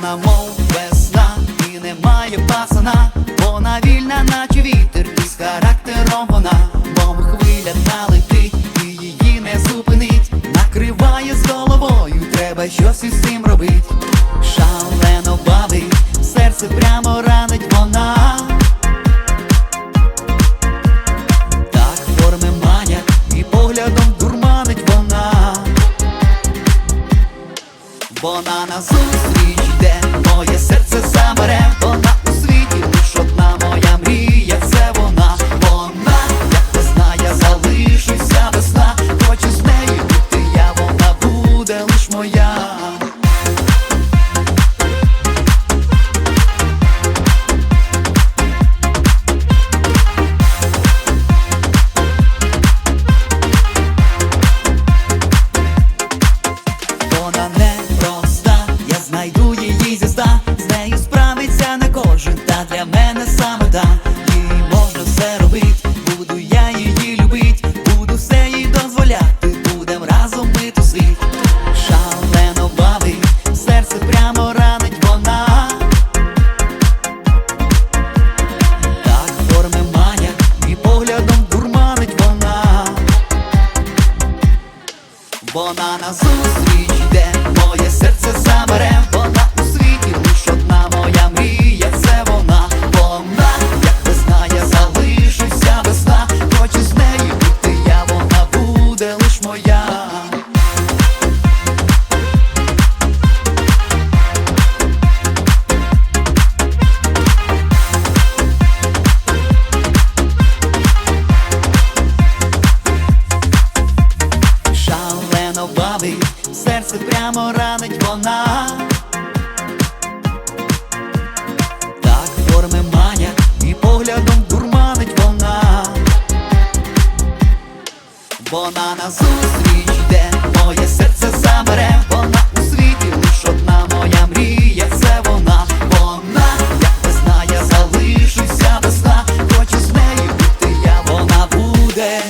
Вона мов весна і немає пасана, вона вільна, наче вітер, і з характером вона, мов хвиля налетить і її не зупинить, накриває з головою, треба щось із цим робить. Шалено бавить, серце прямо ранить. Вона назустріч йде, моє серце забере, вона у світі лиш одна моя мрія, це вона, вона, як весна, я залишуся весна, хочу з нею бути я, вона буде лиш моя. Вона мене саме та Їй можна все робить, буду я її любить, буду все їй дозволяти, будем разом ми тусить Шалено бавить, серце прямо ранить вона. Так форми маня і поглядом дурманить вона. Вона назустріч серце прямо ранить вона. Так форми маня і поглядом дурманить вона. Вона назустріч йде, моє серце забере вона. у світі шодна моя мрія, це вона, вона як не знає, залишуся без наче з нею, ти я вона буде.